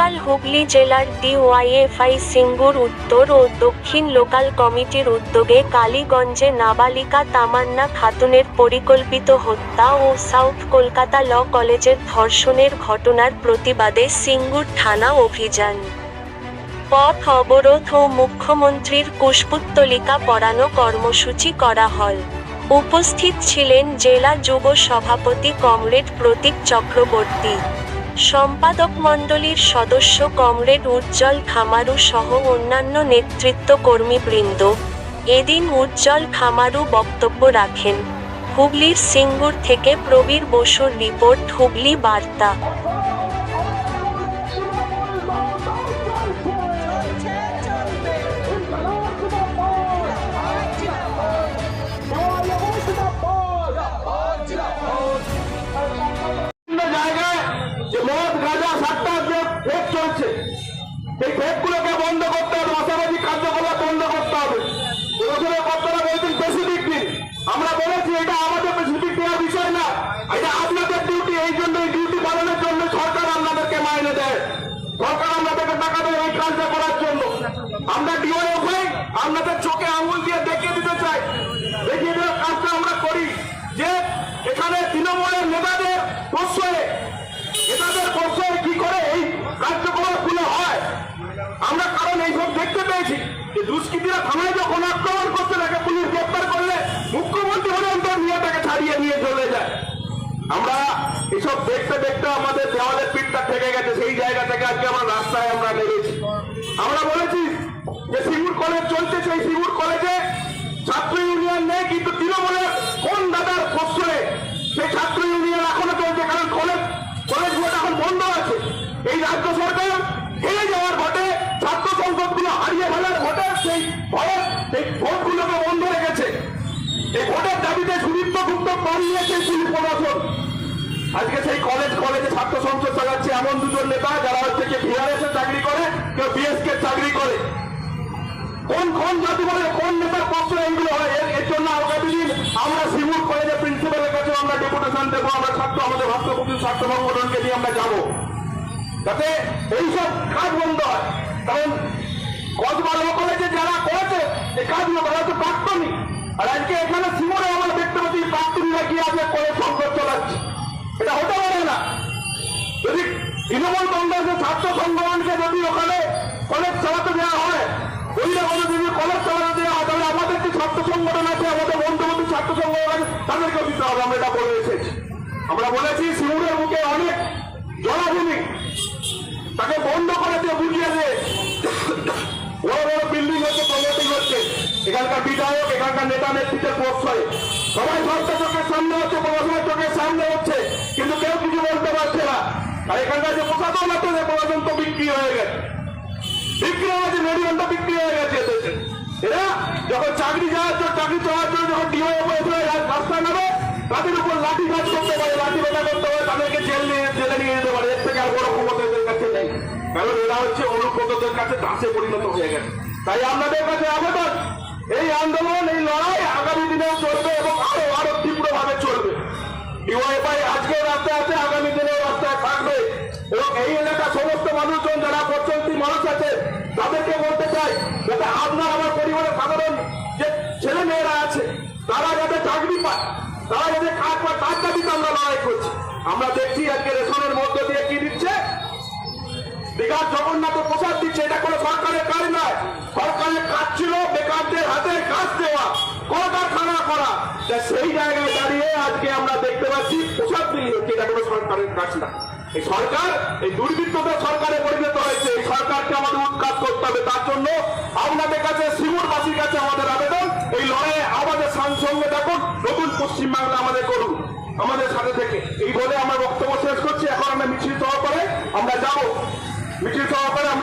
গতকাল হুগলি জেলার ডিওয়াইএফআই সিঙ্গুর উত্তর ও দক্ষিণ লোকাল কমিটির উদ্যোগে কালীগঞ্জে নাবালিকা তামান্না খাতুনের পরিকল্পিত হত্যা ও সাউথ কলকাতা ল কলেজের ধর্ষণের ঘটনার প্রতিবাদে সিঙ্গুর থানা অভিযান। পথ অবরোধ ও মুখ্যমন্ত্রীর কুশপুত্তলিকা পরানো কর্মসূচি করা হয় উপস্থিত ছিলেন জেলা যুব সভাপতি কমরেড প্রতীক চক্রবর্তী। সম্পাদক মণ্ডলীর সদস্য কমরেড উজ্জ্বল খামারু সহ অন্যান্য নেতৃত্ব কর্মীবৃন্দ এদিন উজ্জ্বল খামারু বক্তব্য রাখেন। হুগলির সিঙ্গুর থেকে প্রবীর বসুর রিপোর্ট, হুগলি বার্তা। এই ফেকগুলোকে বন্ধ করতে হবে অসামাজিক কার্যকলাপ বন্ধ করতে হবে। প্রশাসনের কর্তারা বলছেন বেশি দিন আমরা বলেছি এটা আমাদের বেশি দিক দেওয়ার বিষয় না। এটা আপনাদের ডিউটি এই জন্য এই ডিউটি পালনের জন্য সরকার আপনাদেরকে মাইনে দেয়। সরকার আপনাদেরকে টাকা দেয় এই কাজটা করার জন্য। আমরা ডিওএফ হই, আপনাদের চোখে আঙুল দিয়ে দেখিয়ে দিতে চাই। দেখিয়ে দেওয়ার কাজটা আমরা করি। যে এখানে তৃণমূলের নেতাদের প্রশ্রয়ে নেতাদের প্রশ্রয়ে কি করে এই হয় কারণ এইসব দেখতে পেয়েছি। যে দুষ্কৃতীরা থানায় যখন আক্রমণ করতে থাকে পুলিশ গ্রেপ্তার করলে মুখ্যমন্ত্রী পর্যন্ত নিয়ে তাকে ছাড়িয়ে নিয়ে চলে যায়। আমরা এসব দেখতে দেখতে আমাদের দেওয়ালের পিঠটা থেকে গেছে, সেই জায়গা থেকে আজকে আমরা রাস্তায় আমরা নেমেছি। আমরা বলেছি যে সিঙ্গুর কলেজ চলছে সেই সিঙ্গুর কলেজে ছাত্র ইউনিয়ন নেই কলেজ প্রিন্সিপালের কাছে আমরা আমাদের আমরা যাব। কাজ বন্ধ হয়। কারণ কসবা কলেজে যারা করেছে, এই কাজগুলো তারা তো প্রাক্তনী প্রাক্তনীরা কি আছে কলেজ সংকট চালাচ্ছে এটা হতে পারে না। যদি তৃণমূল কংগ্রেসের ছাত্র সংগঠনকে যদি ওখানে কলেজ চালাতে দেওয়া হয়, বহিরাগত যদি কলেজ চালাতে দেওয়া হয়, তাহলে আমাদের যে ছাত্র সংগঠন আছে, আমাদের বন্ধুবন্ধু ছাত্র সংগঠন আছে তাদেরকেও দিতে হবে। আমরা এটা বলে এসেছি। আমরা বলেছি সিঙ্গুরের মুখে অনেক জলাভূমি তাকে বন্ধ করে দিয়ে বুঝিয়ে দিয়ে এখানকার নেতা নেতৃত্বের প্রশ্রয়। সবাই সরকার চোখের সামনে হচ্ছে প্রশাসনের চোখের সামনে হচ্ছে, কিন্তু কেউ কিছু বলতে পারছে না। আর এখানকার যে প্রশাসন আছে প্রশাসন তো বিক্রি হয়ে গেছে। বিক্রি হয়ে গেছে মেডিকেলটা বিক্রি হয়ে গেছে এরা যখন চাকরি যাওয়ার জন্য চাকরি চাওয়ার জন্য যখন ডিওএ রাস্তায় নামে তাদের উপর লাঠি চার্জ করতে পারে, লাঠি বেটা করতে পারে, তাদেরকে জেল নিয়ে জেলে নিয়ে যেতে পারে। এর থেকে আর বড় ক্ষমতা কাছে নেই। কারণ এরা হচ্ছে অনুব্রতদের কাছে দাসে পরিণত হয়ে গেছে। তাই আপনাদের কাছে আবেদন এই আন্দোলন, এই লড়াই আগামী দিনেও চলবে এবং আরও আরও তীব্র ভাবে চলবে। ডিওয়াইফাই আজকে রাস্তায় আছে, আগামী দিনেও রাস্তায় থাকবে। এবং এই এলাকার সমস্ত মানুষজন যারা প্রত্যন্তী মানুষ আছে, তাদেরকে বলতে চাই, যাতে আপনার, আমার পরিবারের সাধারণ যে ছেলে মেয়েরা আছে, তারা যাতে চাকরি পায়, তারা যাতে কাজ পায় তার দাবিতে আমরা লড়াই করছি। আমরা দেখছি আজকে রেশনের মধ্য দিয়ে কি দিচ্ছে। বেকার জগন্নাথ প্রসাদ দিচ্ছে, এটা কোনো সরকারের কাজ নয়। সরকারের কাজ ছিল বেকারদের হাতে কাজ দেওয়া কলকারখানা করা তা সেই জায়গায় দাঁড়িয়ে আজকে আমরা দেখতে পাচ্ছি প্রসাদ বিলি হচ্ছে এটা কোনো সরকারের কাজ না। এই সরকার, এই দুর্বৃত্তদের সরকারে পরিণত হয়েছে, এই সরকারকে আমাদের উৎখাত করতে হবে। তার জন্য আপনাদের কাছে, সিঙ্গুরবাসীর কাছে আমাদের আবেদন, এই লড়াইয়ে আমাদের সঙ্গে দেখুন নতুন পশ্চিমবাংলা আমাদের করুন। আমাদের সাথে থেকে। এই বলে আমার বক্তব্য শেষ করছি। এখন আমরা মিছিল সহকারে আমরা যাব। মিছিল সহকারে আমরা